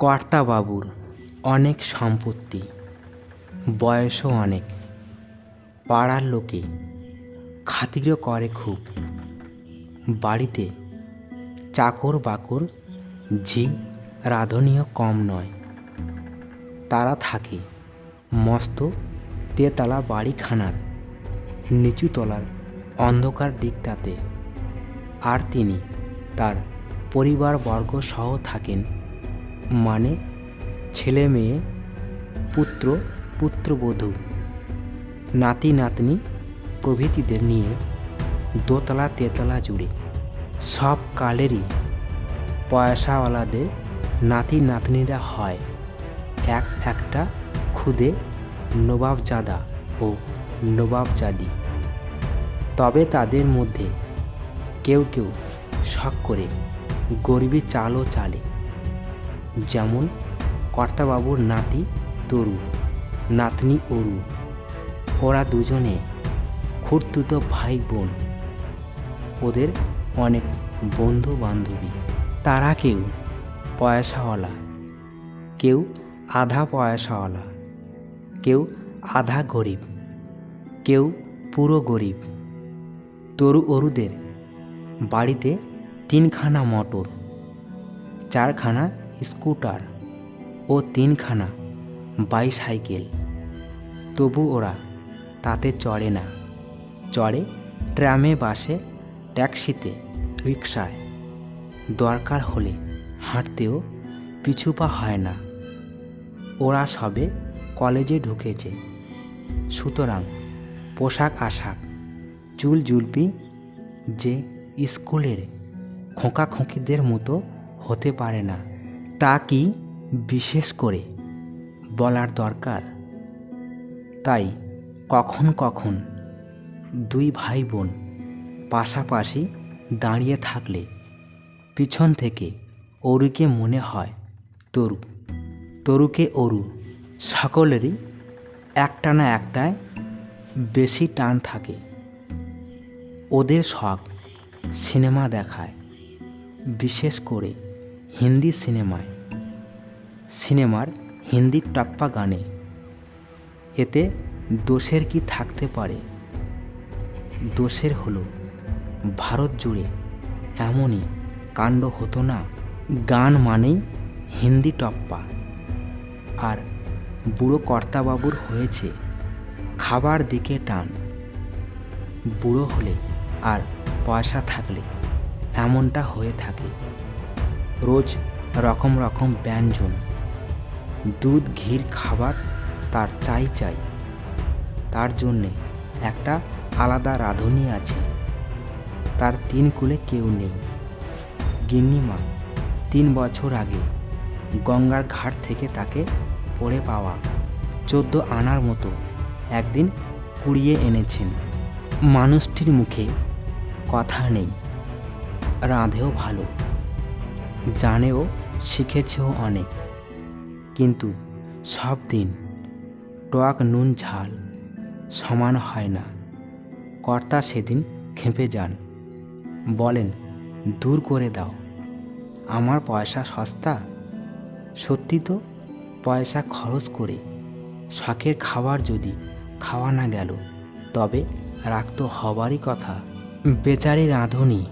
কর্তাবাবুর অনেক সম্পত্তি, বয়সও অনেক। পাড়ার লোকে খাতিরও করে খুব। বাড়িতে চাকর বাকর ঝি রাঁধুনিও কম নয়। তারা থাকে মস্ত তেতলা বাড়িখানার, নিচু তলার অন্ধকার দিকটাতে। আর তিনি তার পরিবারবর্গ সহ থাকেন মানে ছেলে মেয়ে, পুত্র, পুত্রবধূ, নাতি, নাতনি প্রভৃতিদের নিয়ে দোতলা, তেতলা জুড়ে সব কালেরই পয়সাওয়ালাদের নাতি, নাতনিরা হয়। এক একটা খুদে নবাবজাদা ও নবাবজাদি। তবে তাদের মধ্যে কেউ কেউ শখ করে গরিবী চালও চালে। যেমন কর্তাবাবুর নাতি তরু, নাতনি অরু। ওরা দুজনে খুঁড়তুতো ভাই বোন। ওদের অনেক বন্ধু বান্ধবী তারা কেউ পয়সাওয়ালা, কেউ আধা পয়সাওয়ালা, কেউ আধা গরিব, কেউ পুরো গরিব। তরু অরুদের বাড়িতে তিনখানা মোটর, চারখানা স্কুটার ও তিনখানা বাইসাইকেল। তবু ওরা তাতে চড়ে না। চড়ে ট্রামে, বাসে, ট্যাক্সিতে রিক্সায় দরকার হলে হাঁটতেও পিছুপা হয় না। ওরা সবে কলেজে ঢুকেছে। সুতরাং পোশাক আশাক, চুল জুলপি যে স্কুলের খোঁকাখোঁকিদের মতো হতে পারে না। তা কি বিশেষ করে বলার দরকার? তাই কখন কখন দুই ভাই বোন পাশাপাশি দাঁড়িয়ে থাকলে পিছন থেকে অরুকে মনে হয় তরু। তরুকে অরু সকলেরই একটা না একটায় বেশি টান থাকে। ওদের শখ সিনেমা দেখায়। বিশেষ করে হিন্দি সিনেমায়। সিনেমার হিন্দি টাপ্পা গানে। এতে দোষের কি থাকতে পারে? দোষের হলো, ভারত জুড়ে এমনই কাণ্ড হতো না, গান মানেই হিন্দি টপ্পা। আর বুড়ো কর্তাবাবুর হয়েছে খাবার দিকে টান। বুড়ো হলে আর পয়সা থাকলে এমনটা হয়ে থাকে। রোজ রকম রকম ব্যঞ্জন। দুধ, ঘির, খাবার তার চাই চাই। তার জন্যে একটা আলাদা রাঁধুনি আছে। তার তিন কুলে কেউ নেই। গিন্নিমা, তিন বছর আগে গঙ্গার ঘাট থেকে তাকে পড়ে পাওয়া চোদ্দ আনার মতো একদিন কুড়িয়ে এনেছেন। মানুষটির মুখে কথা নেই, রাঁধেও ভালো। জানেও, শিখেছেও অনেক। কিন্তু সব দিন টক নুন ঝাল সমান হয় না। কর্তা সেদিন খেপে যান। বলেন, দূর করে দাও। আমার পয়সা সস্তা? সত্যি তো, পয়সা খরচ করে। শখের খাবার যদি খাওয়া না গেল, তবে রাখতো হবারই কথা। বেচারি রাঁধুনি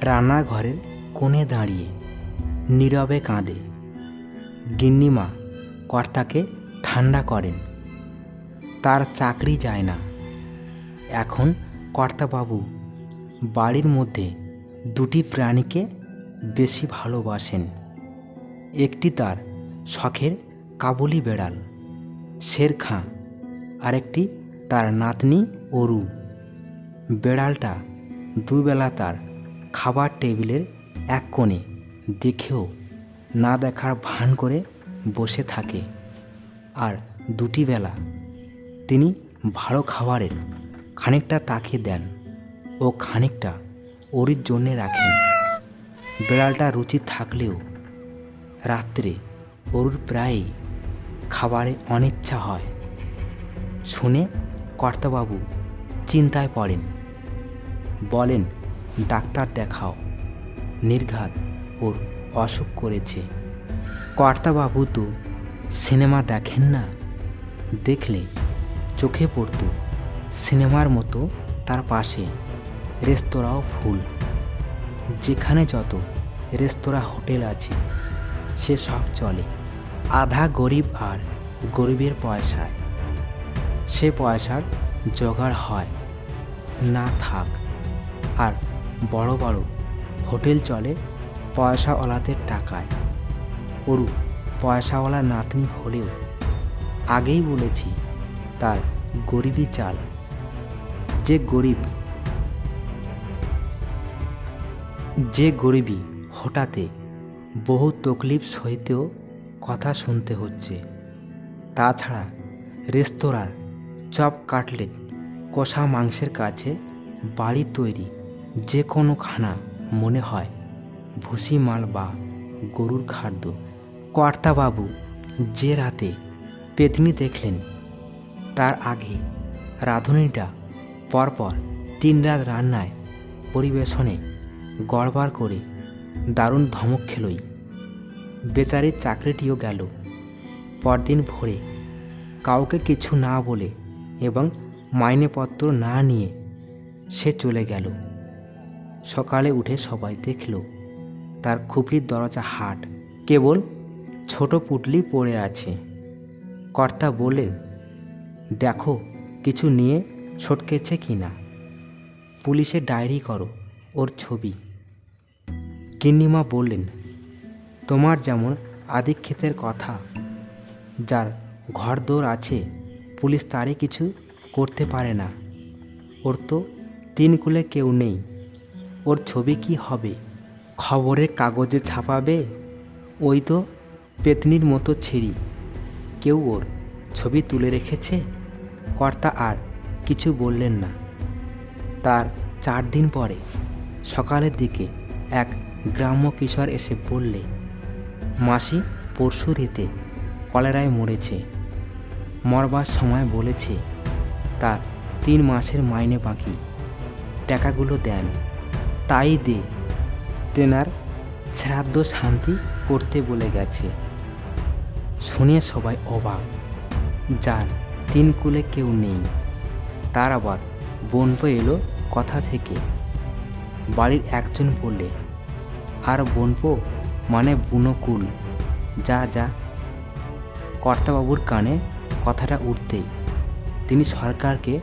রান্নাঘরের কোণে দাঁড়িয়ে নীরবে কাঁদে। গিন্নিমা কর্তাকে ঠান্ডা করেন। তার চাকরি যায় না। এখন কর্তাবাবু বাড়ির মধ্যে দুটি প্রাণীকে বেশি ভালোবাসেন। একটি তার শখের কাবুলি বেড়াল শের খাঁ আরেকটি তার নাতনি অরু। বেড়ালটা দুবেলা তার খাবার টেবিলের এক কোণে দেখেও না দেখার ভান করে বসে থাকে। আর দুটি বেলা তিনি ভালো খাবারের খানিকটা তাকে দেন ও খানিকটা ওরির জন্যে রাখেন। বেড়ালটা রুচি থাকলেও রাত্রে অরুর প্রায়ই খাবারে অনিচ্ছা হয়। শুনে কর্তাবাবু চিন্তায় পড়েন, বলেন, ডাক্তার দেখাও। নির্ঘাত ওর অসুখ করেছে। কর্তাবাবু তো সিনেমা দেখেন না। দেখলে চোখে পড়তো সিনেমার মতো তার পাশে রেস্তোরাঁও ফুল। যেখানে যত রেস্তোরাঁ, হোটেল আছে, সে সব চলে। আধা গরিব আর গরিবের পয়সায় সে পয়সার জোগাড় হয়। না থাক, আর বড় বড় হোটেল চলে পয়সাওয়ালাদের টাকায়। ওরু পয়সাওয়ালা নাতনি হলেও আগেই বলেছি, তার গরিবই চাল। যে গরিব, যে গরিবী হঠাতে বহু তকলিফ সহিতেও কথা শুনতে হচ্ছে। তাছাড়া রেস্তোরাঁর চপ কাটলেট, কষা মাংসের কাছে বাড়ি তৈরি যে কোনো খানা মনে হয়, ভুসি মাল বা গরুর খাদ্য। কর্তাবাবু যে রাতে পেতনি দেখলেন, তার আগে রাঁধুনিটা পরপর তিন রাত রান্নায় পরিবেশনে গড়বার করে দারুণ ধমক খেলই। বেচারির চাকরিটিও গেল। পরদিন ভোরে কাউকে কিছু না বলে এবং মাইনেপত্র না নিয়ে সে চলে গেল। সকালে উঠে সবাই দেখল, তার খুপড়ির দরজা হাট। কেবল ছোট পুটলি পড়ে আছে। কর্তা বললেন, দেখো, কিছু নিয়ে ছটকেছে কি না? পুলিশে ডায়েরি করো, ওর ছবি। গিন্নিমা বললেন, তোমার যেমন আদিক্ষেতের কথা, যার ঘরদোর আছে, পুলিশ তারই কিছু করতে পারে না। ওর তো তিন কুলে কেউ নেই। ওর ছবি কি হবে? খবরের কাগজে ছাপাবে? ওই তো পেতনির মতো ছিঁড়ি। কেউ ওর ছবি তুলে রেখেছে? কর্তা আর কিছু বললেন না। তার চার দিন পরে সকালের দিকে এক গ্রাম্য কিশোর এসে বললে, মাসি, পরশু রেতে কলেরায় মরেছে। মরবার সময় বলেছে, তার তিন মাসের মাইনে বাকি। টাকাগুলো দেন। তাই দে। তেনার শ্রাদ্ধ শান্তি করতে বলে গেছে। শুনে সবাই অবাক। যার তিন কুলে কেউ নেই। তার আবার বোনপো এলো কথা থেকে। বাড়ির একজন বললে, আর বোনপো মানে বুনকুল যা যা। কর্তাবাবুর কানে কথাটা উঠতেই তিনি সরকারকে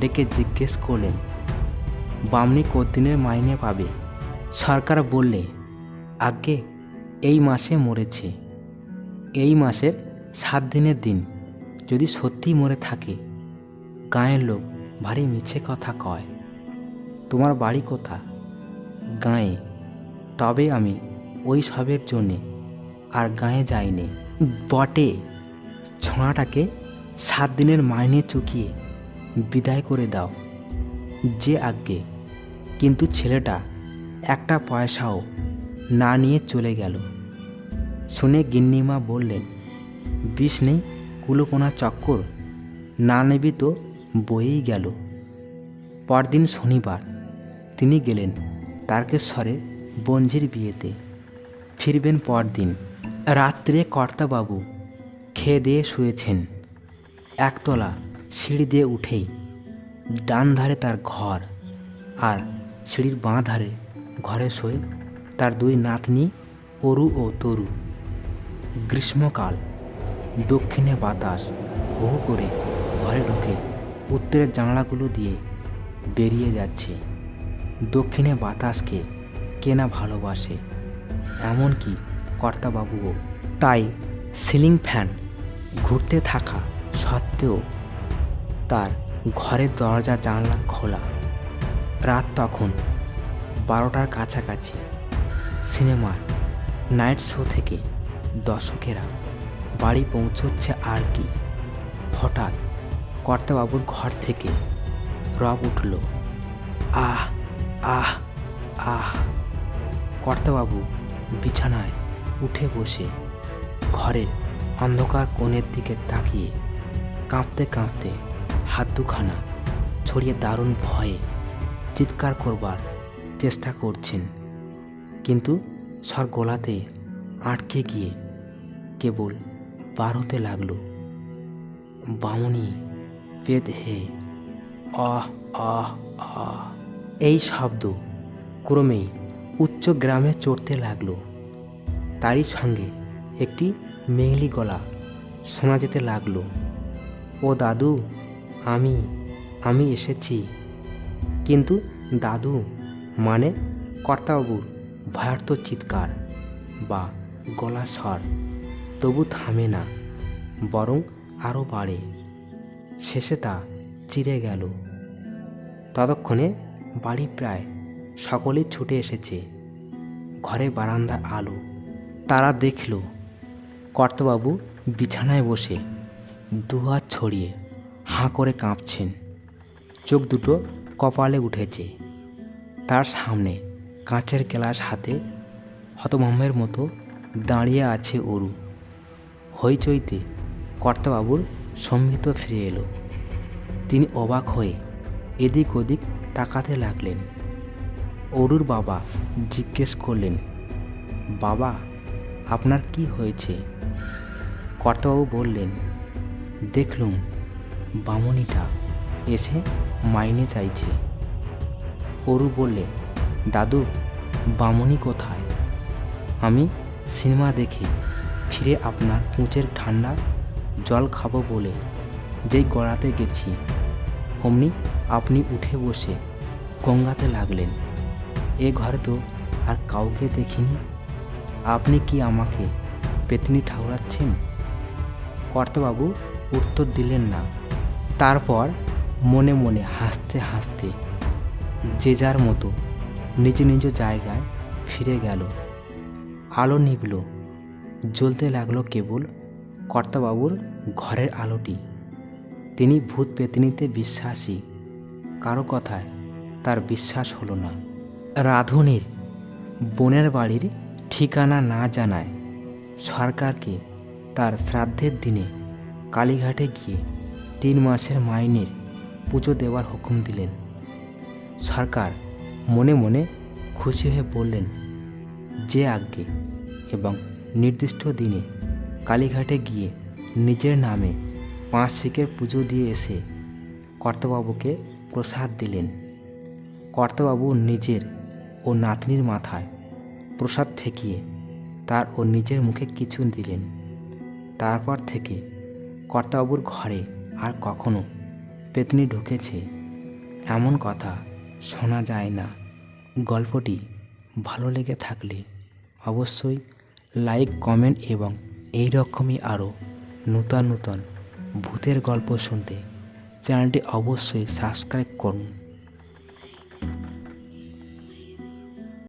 ডেকে জিজ্ঞেস করলেন বামনি কদিনের মাইনে পাবে। সরকার বললে আগে এই মাসে মরেছে। এই মাসের সাত দিনের দিন যদি সত্যি মরে থাকে, গাঁয়ের লোক ভারী মিছে কথা কয়। তোমার বাড়ি কোথা? গাঁয়ে। তবে আমি ওই সবের জন্যে আর গাঁয়ে যাইনি। বটে। ছোঁয়াটাকে সাত দিনের মাইনে চুকিয়ে বিদায় করে দাও। যে আজ্ঞে কিন্তু ছেলেটা একটা পয়সাও না নিয়ে চলে গেল। শুনে গিন্নিমা বললেন, বিষ নেই কুলোপোনা চক্কর না নেবি তো বয়েই গেল। পরদিন শনিবার তিনি গেলেন তারকেশ্বরে বঞ্জির বিয়েতে। ফিরবেন পরদিন। রাত্রে কর্তাবাবু খেয়ে দিয়ে শুয়েছেন। একতলা সিঁড়ি দিয়ে উঠেই ডান ধারে তার ঘর আর সিঁড়ির বাঁ ধারে ঘরে শোয় তার দুই নাতনি অরু ও তরু। গ্রীষ্মকাল, দক্ষিণে বাতাস, হু করে ঘরে ঢুকে উত্তরের জানলাগুলো দিয়ে বেরিয়ে যাচ্ছে। দক্ষিণে বাতাসকে কেনা ভালোবাসে, এমনকি কর্তাবাবুও। তাই সিলিং ফ্যান ঘুরতে থাকা সত্ত্বেও তার ঘরের দরজা জানলা খোলা। রাত তখন বারোটার কাছাকাছি। সিনেমার নাইট শো থেকে দর্শকেরা বাড়ি পৌঁছচ্ছে আর কি। হঠাৎ কর্তাবাবুর ঘর থেকে রব উঠল। আহ আহ আহ। কর্তাবাবু বিছানায় উঠে বসে ঘরের অন্ধকার কোণের দিকে তাকিয়ে কাঁপতে কাঁপতে হাত দুখানা ছড়িয়ে দারুণ ভয়ে চিৎকার করবার চেষ্টা করছেন। কিন্তু স্বর গলাতে আটকে গিয়ে কেবল বার হতে লাগল। বামুনি পেদ হে, আহ আহ আহ। এই শব্দ ক্রমেই উচ্চ গ্রামে চড়তে লাগল। তারই সঙ্গে একটি মেঘলি গলা শোনা যেতে লাগল, ও দাদু, আমি আমি এসেছি। কিন্তু দাদু মানে কর্তাবাবুর ভয়ার্থ চিৎকার বা গলা স্বর। তবু থামে না, বরং আরও বাড়ে। শেষে তা চিরে গেল। ততক্ষণে বাড়ি প্রায় সকলেই ছুটে এসেছে। ঘরে বারান্দা আলো। তারা দেখল, কর্তবাবু বিছানায় বসে দুহাত ছড়িয়ে হাঁ করে কাঁপছেন। চোখ দুটো কপালে উঠেছে। তার সামনে কাঁচের গ্লাস হাতে হতভম্বের মতো দাঁড়িয়ে আছে অরু। হইচইতে কর্তাবাবুর সম্মিত ফিরে এলো। তিনি অবাক হয়ে এদিক ওদিক তাকাতে লাগলেন। অরুর বাবা জিজ্ঞেস করলেন, বাবা, আপনার কি হয়েছে? কর্তাবাবু বললেন, দেখলুম বামনিটা। এসে মাইনে চাইছে। অরু বললে, দাদু, বামনি কোথায়? আমি সিনেমা দেখে, ফিরে আপনার কুঁচের ঠান্ডা জল খাব বলে যেই গড়াতে গেছি। অমনি আপনি উঠে বসে গঙ্গাতে লাগলেন। এ ঘরে তো আর কাউকে দেখিনি। আপনি কি আমাকে পেতনি ঠাউরাচ্ছেন কর্তাবাবু উত্তর দিলেন না। তারপর মনে মনে হাসতে হাসতে যে যার মতো নিজ নিজ জায়গায় ফিরে গেল। আলো নিভল, জ্বলতে লাগল কেবল কর্তাবাবুর ঘরের আলোটি। তিনি ভূত পেতনিতে বিশ্বাসী, কারও কথায় তার বিশ্বাস হলো না। রাধুনির বোনের বাড়ির ঠিকানা না জানায় সরকারকে তার শ্রাদ্ধের দিনে কালীঘাটে গিয়ে তিন মাসের মাইনের পুজো দেওয়ার হুকুম দিলেন। সরকার মনে মনে খুশি হয়ে বললেন, যে আজ্ঞে এবং নির্দিষ্ট দিনে কালীঘাটে গিয়ে নিজের নামে পাঁচ শিকের পুজো দিয়ে এসে কর্তবাবুকে প্রসাদ দিলেন। কর্তাবাবু নিজের ও নাতনির মাথায় প্রসাদ ঠেকিয়ে তার ও নিজের মুখে কিছু দিলেন। তারপর থেকে কর্তাবাবুর ঘরে আর কখনো পেতনি ঢুকেছে। এমন কথা শোনা যায় না। গল্পটি ভালো লেগে থাকলে অবশ্যই লাইক, কমেন্ট এবং এই রকমই আরও নূতন নূতন ভূতের গল্প শুনতে চ্যানেলটি অবশ্যই সাবস্ক্রাইব করুন।